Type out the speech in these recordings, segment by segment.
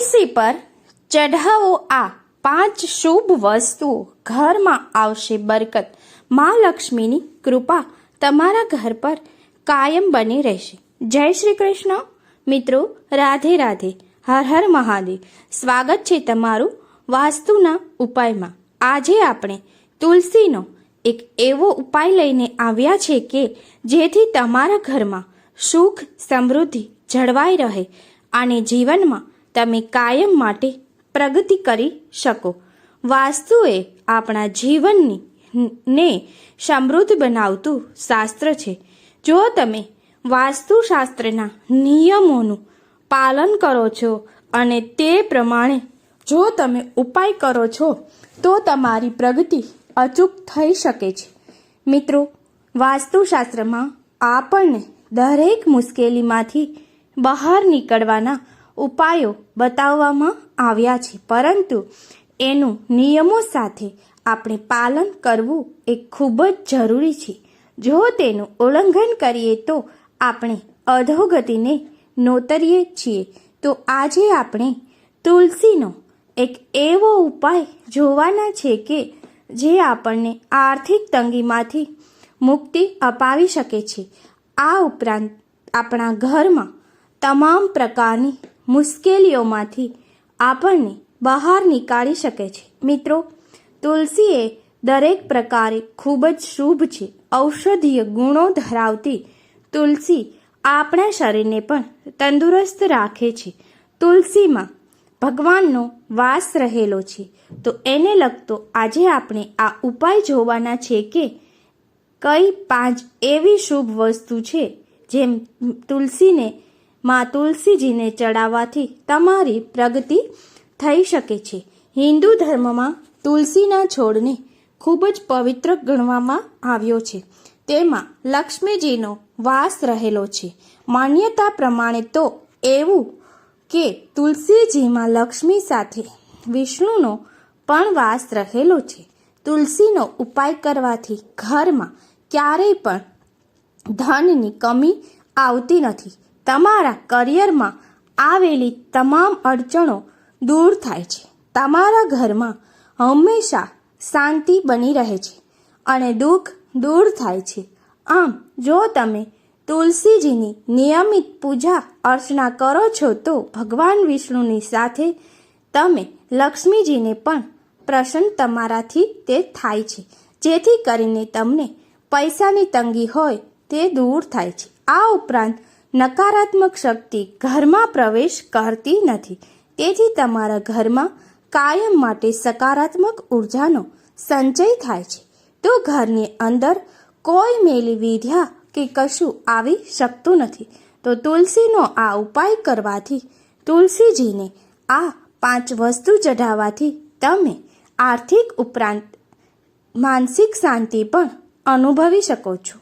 તુલસી પર ચઢાવો આ પાંચ શુભ વસ્તુઓ. ઘરમાં આવશે બરકત. મા લક્ષ્મીની કૃપા તમારા ઘર પર કાયમ બની રહેશે. જય શ્રી કૃષ્ણ. મિત્રો, રાધે રાધે. હર હર મહાદેવ. સ્વાગત છે તમારું વાસ્તુના ઉપાયમાં. આજે આપણે તુલસીનો એક એવો ઉપાય લઈને આવ્યા છે કે જેથી તમારા ઘરમાં સુખ સમૃદ્ધિ જળવાઈ રહે અને જીવનમાં તમે કાયમ માટે પ્રગતિ કરી શકો. વાસ્તુ એ આપણા જીવનની ને સમૃદ્ધ બનાવતું શાસ્ત્ર છે. જો તમે વાસ્તુશાસ્ત્રના નિયમોનું પાલન કરો છો અને તે પ્રમાણે જો તમે ઉપાય કરો છો, તો તમારી પ્રગતિ અચૂક થઈ શકે છે. મિત્રો, વાસ્તુશાસ્ત્રમાં આપણને દરેક મુશ્કેલીમાંથી બહાર નીકળવાના ઉપાયો બતાવવામાં આવ્યા છે. પરંતુ એનું નિયમો સાથે આપણે પાલન કરવું એ ખૂબ જ જરૂરી છે. જો તેનું ઉલ્લંઘન કરીએ તો આપણે અધોગતિને નોતરીએ છીએ. તો આજે આપણે તુલસીનો એક એવો ઉપાય જોવાના છે કે જે આપણને આર્થિક તંગીમાંથી મુક્તિ અપાવી શકે છે. આ ઉપરાંત આપણા ઘરમાં તમામ પ્રકારની મુશ્કેલીઓમાંથી આપણને બહાર નીકાળી શકે છે. મિત્રો તુલસી એ દરેક પ્રકારે ખૂબ જ શુભ છે. ઔષધીય ગુણો ધરાવતી તુલસી આપણા શરીરને પણ તંદુરસ્ત રાખે છે. તુલસીમાં ભગવાનનો વાસ રહેલો છે. તો એને લગતો આજે આપણે આ ઉપાય જોવાના છે કે કઈ પાંચ એવી શુભ વસ્તુ છે જેમ તુલસીને માં તુલસીજીને ચડાવવાથી તમારી પ્રગતિ થઈ શકે છે. હિન્દુ ધર્મમાં તુલસીના છોડને ખૂબ જ પવિત્ર ગણવામાં આવ્યો છે. તેમાં લક્ષ્મીજીનો વાસ રહેલો છે. માન્યતા પ્રમાણે તો એવું કે તુલસીજીમાં લક્ષ્મી સાથે વિષ્ણુનો પણ વાસ રહેલો છે. તુલસીનો ઉપાય કરવાથી ઘરમાં ક્યારેય પણ ધનની કમી આવતી નથી. તમારા કરિયરમાં આવેલી તમામ અડચણો દૂર થાય છે. તમારા ઘરમાં હંમેશા શાંતિ બની રહે છે અને દુઃખ દૂર થાય છે. આમ, જો તમે તુલસીજીની નિયમિત પૂજા અર્ચના કરો છો, તો ભગવાન વિષ્ણુની સાથે તમે લક્ષ્મીજીને પણ પ્રસન્ન તમારાથી તે થાય છે. જેથી કરીને તમને પૈસાની તંગી હોય તે દૂર થાય છે. આ ઉપરાંત નકારાત્મક શક્તિ ઘરમાં પ્રવેશ કરતી નથી. તેથી તમારા ઘરમાં કાયમ માટે સકારાત્મક ઉર્જાનો સંચય થાય છે. તો ઘરની અંદર કોઈ મેલી વિધ્યા કે કશું આવી શકતું નથી. તો તુલસીનો આ ઉપાય કરવાથી તુલસીજીને આ પાંચ વસ્તુ ચઢાવવાથી તમે આર્થિક ઉપરાંત માનસિક શાંતિ પણ અનુભવી શકો છો.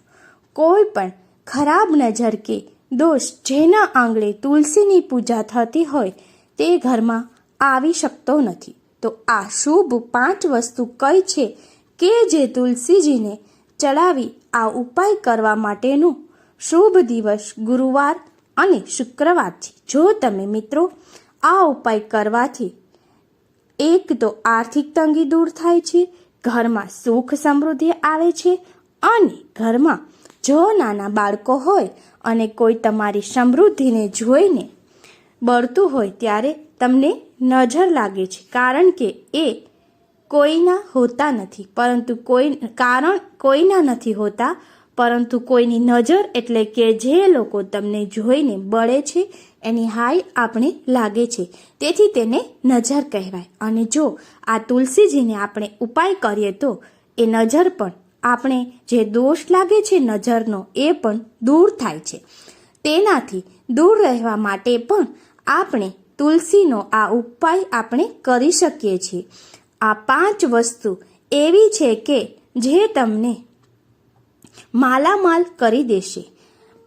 કોઈ પણ ખરાબ નજર કે દોષ જેના આંગળે તુલસીની પૂજા થતી હોય તે ઘરમાં આવી શકતો નથી. તો આ શુભ પાંચ વસ્તુ કઈ છે કે જે તુલસીજીને ચડાવી આ ઉપાય કરવા માટેનું શુભ દિવસ ગુરુવાર અને શુક્રવાર છે. જો તમે મિત્રો આ ઉપાય કરવાથી એક તો આર્થિક તંગી દૂર થાય છે, ઘરમાં સુખ સમૃદ્ધિ આવે છે અને ઘરમાં જો નાના બાળકો હોય અને કોઈ તમારી સમૃદ્ધિને જોઈને બળતું હોય ત્યારે તમને નજર લાગે છે. કારણ કે એ કોઈના હોતા નથી. પરંતુ કોઈ, કારણ કોઈના નથી હોતા, પરંતુ કોઈની નજર એટલે કે જે લોકો તમને જોઈને બળે છે, એની હાય આપણે લાગે છે. તેથી તેને નજર કહેવાય. અને જો આ તુલસીજીને આપણે ઉપાય કરીએ તો એ નજર પણ આપણે જે દોષ લાગે છે નજરનો એ પણ દૂર થાય છે. તેનાથી દૂર રહેવા માટે પણ આપણે તુલસીનો આ ઉપાય આપણે કરી શકીએ છીએ. આ પાંચ વસ્તુ એવી છે કે જે તમને માલામાલ કરી દેશે.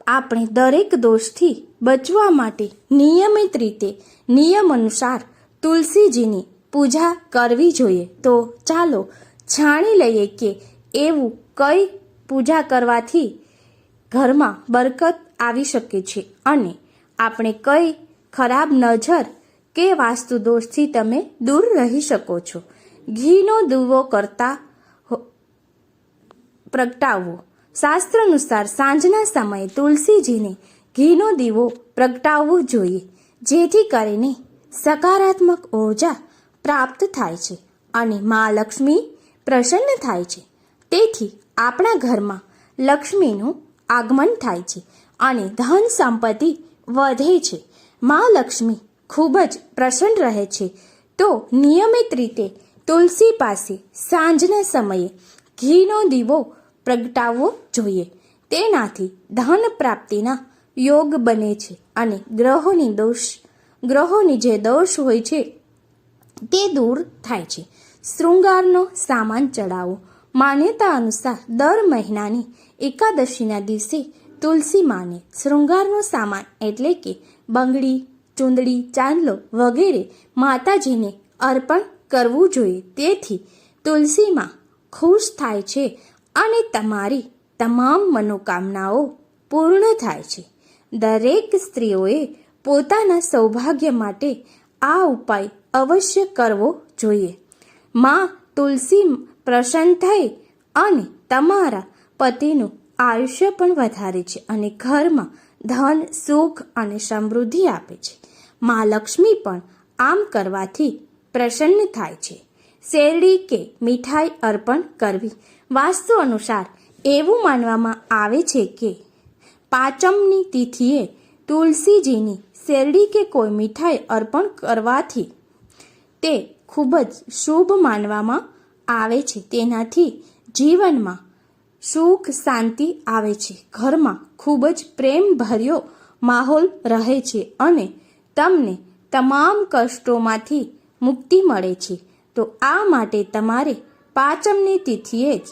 આપણે દરેક દોષથી બચવા માટે નિયમિત રીતે નિયમ અનુસાર તુલસીજીની પૂજા કરવી જોઈએ. તો ચાલો જાણી લઈએ કે એવું કઈ પૂજા કરવાથી ઘરમાં બરકત આવી શકે છે? અને આપણે કઈ ખરાબ નજર કે વાસ્તુ દોષથી તમે દૂર રહી શકો છો? ઘીનો દીવો કરતા પ્રગટાવવો. શાસ્ત્ર અનુસાર સાંજના સમયે તુલસીજીને ઘીનો દીવો પ્રગટાવવો જોઈએ, જેથી કરીને સકારાત્મક ઊર્જા પ્રાપ્ત થાય છે અને મા લક્ષ્મી પ્રસન્ન થાય છે. તેથી આપણા ઘરમાં લક્ષ્મીનું આગમન થાય છે અને ધન સંપત્તિ વધે છે. મા લક્ષ્મી ખૂબ જ પ્રસન્ન રહે છે. તો નિયમિત રીતે તુલસી પાસે સાંજના સમયે ઘીનો દીવો પ્રગટાવવો જોઈએ. તેનાથી ધન પ્રાપ્તિના યોગ બને છે અને ગ્રહોની દોષ, ગ્રહોની જે દોષ હોય છે તે દૂર થાય છે. શૃંગારનો સામાન ચડાવો. માન્યતા અનુસાર દર મહિનાની એકાદશીના દિવસે તુલસી માને. શૃંગારનો સામાન એટલે કે બંગડી, ચૂંદડી, ચાંદલો વગેરે માતાજીને અર્પણ કરવું જોઈએ. તેથી તુલસીમાં ખુશ થાય છે અને તમારી તમામ મનોકામનાઓ પૂર્ણ થાય છે. દરેક સ્ત્રીઓએ પોતાના સૌભાગ્ય માટે આ ઉપાય અવશ્ય કરવો જોઈએ. માં તુલસી પ્રસન્ન થઈ અને તમારા પતિનું આયુષ્ય પણ વધારે છે અને ઘરમાં ધન, સુખ અને સમૃદ્ધિ આપે છે. મા લક્ષ્મી પણ આમ કરવાથી પ્રસન્ન થાય છે. શેરડી કે મીઠાઈ અર્પણ કરવી. વાસ્તુ અનુસાર એવું માનવામાં આવે છે કે પાંચમની તિથિએ તુલસીજીની શેરડી કે કોઈ મીઠાઈ અર્પણ કરવાથી તે ખૂબ જ શુભ માનવામાં આવે છે. તેનાથી જીવનમાં સુખ, શાંતિ આવે છે. ઘરમાં ખૂબ જ પ્રેમ ભર્યો માહોલ રહે છે અને તમને તમામ કષ્ટોમાંથી મુક્તિ મળે છે. તો આ માટે તમારે પાંચમની તિથિએ જ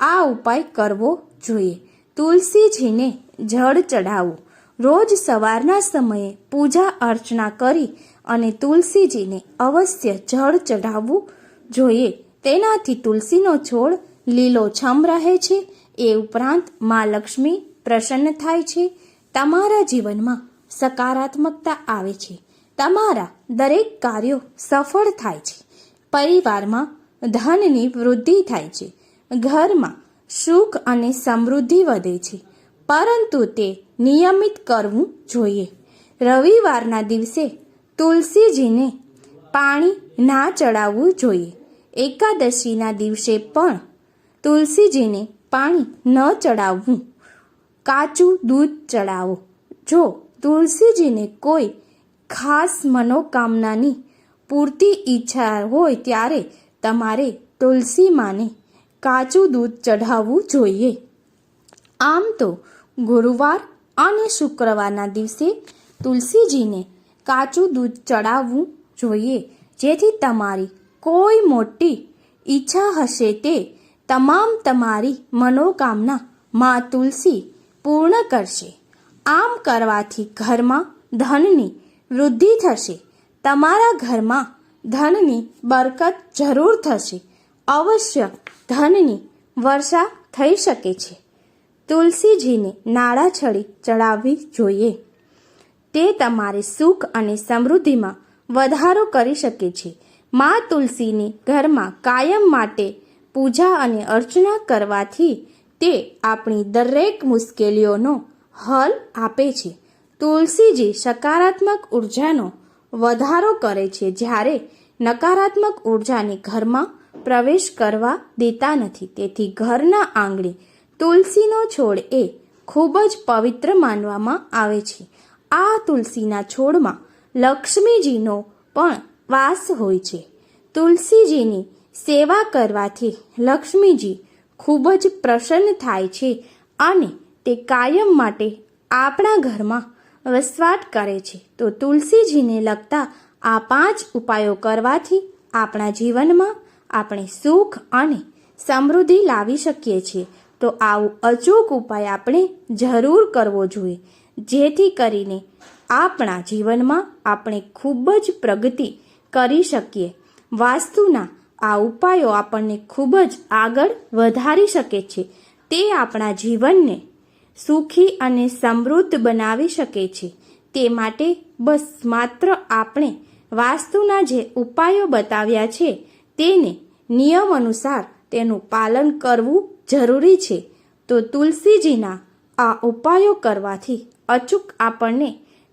આ ઉપાય કરવો જોઈએ. તુલસીજીને જળ ચડાવવું રોજ સવારના સમયે પૂજા અર્ચના કરી અને તુલસીજીને અવશ્ય જળ ચઢાવવું જોઈએ. તેનાથી તુલસીનો છોડ લીલોછમ રહે છે. એ ઉપરાંત મા લક્ષ્મી પ્રસન્ન થાય છે. તમારા જીવનમાં સકારાત્મકતા આવે છે. તમારા દરેક કાર્યો સફળ થાય છે. પરિવારમાં ધનની વૃદ્ધિ થાય છે. ઘરમાં સુખ અને સમૃદ્ધિ વધે છે. પરંતુ તે નિયમિત કરવું જોઈએ. રવિવારના દિવસે તુલસીજીને પાણી ના ચડાવવું જોઈએ. એકાદશીના દિવસે પણ તુલસીજીને પાણી ન ચડાવવું. કાચું દૂધ ચડાવો. જો તુલસીજીને કોઈ ખાસ મનોકામનાની પૂરતી ઈચ્છા હોય ત્યારે તમારે તુલસી માને કાચું દૂધ ચઢાવવું જોઈએ. આમ તો ગુરુવાર અને શુક્રવારના દિવસે તુલસીજીને કાચું દૂધ ચડાવવું જોઈએ, જેથી તમારી કોઈ મોટી ઈચ્છા હશે તે તમામ તમારી મનોકામના માં તુલસી પૂર્ણ કરશે. આમ કરવાથી ઘરમાં ધનની વૃદ્ધિ થશે. તમારા ઘરમાં ધનની બરકત જરૂર થશે. અવશ્ય ધનની વર્ષા થઈ શકે છે. તુલસીજીને નાળા છડી ચડાવવી જોઈએ. તે તમારે સુખ અને સમૃદ્ધિમાં વધારો કરી શકે છે. મા તુલસીની ઘરમાં કાયમ માટે પૂજા અને અર્ચના કરવાથી તે આપણી દરેક મુશ્કેલીઓનો હલ આપે છે. તુલસીજી સકારાત્મક ઉર્જાનો વધારો કરે છે જ્યારે નકારાત્મક ઉર્જાને ઘરમાં પ્રવેશ કરવા દેતા નથી. તેથી ઘરના આંગણે તુલસીનો છોડ એ ખૂબ જ પવિત્ર માનવામાં આવે છે. આ તુલસીના છોડમાં લક્ષ્મીજીનો પણ વાસ હોય છે. તુલસીજીની સેવા કરવાથી લક્ષ્મીજી ખૂબ જ પ્રસન્ન થાય છે અને તે કાયમ માટે આપણા ઘરમાં વસવાટ કરે છે. તો તુલસીજીને લગતા આ પાંચ ઉપાયો કરવાથી આપણા જીવનમાં આપણે સુખ અને સમૃદ્ધિ લાવી શકીએ છીએ. તો આવું અચૂક ઉપાય આપણે જરૂર કરવો જોઈએ. જેથી કરીને આપણા જીવનમાં આપણે ખૂબ જ પ્રગતિ કરી શકીએ. વાસ્તુના આ ઉપાયો આપણને ખૂબ જ આગળ વધારી શકે છે. તે આપણા જીવનને સુખી અને સમૃદ્ધ બનાવી શકે છે. તે માટે બસ માત્ર આપણે વાસ્તુના જે ઉપાયો બતાવ્યા છે તેને નિયમ અનુસાર તેનું પાલન કરવું જરૂરી છે. તો તુલસીજીના આ ઉપાયો કરવાથી અચૂક આપણને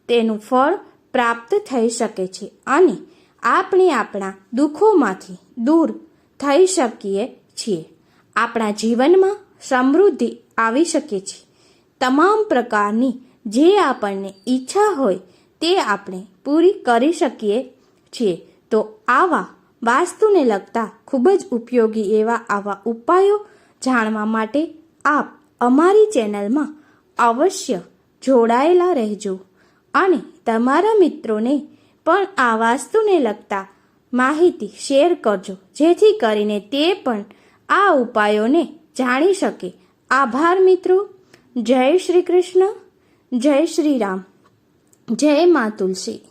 તેનું ફળ પ્રાપ્ત થઈ શકે છે અને આપણે આપણા દુઃખોમાંથી દૂર થઈ શકીએ છીએ. આપણા જીવનમાં સમૃદ્ધિ આવી શકે છે. તમામ પ્રકારની જે આપણને ઈચ્છા હોય તે આપણે પૂરી કરી શકીએ છીએ. તો આવા વાસ્તુને લગતા ખૂબ જ ઉપયોગી એવા આવા ઉપાયો જાણવા માટે આપ અમારી ચેનલમાં અવશ્ય જોડાયેલા રહેજો. અને તમારા મિત્રોને પણ આ વાસ્તુને લગતા માહિતી શેર કરજો, જેથી કરીને તે પણ આ ઉપાયોને જાણી શકે. આભાર મિત્રો. જય શ્રી કૃષ્ણ. જય શ્રી રામ. જય મા તુલસી.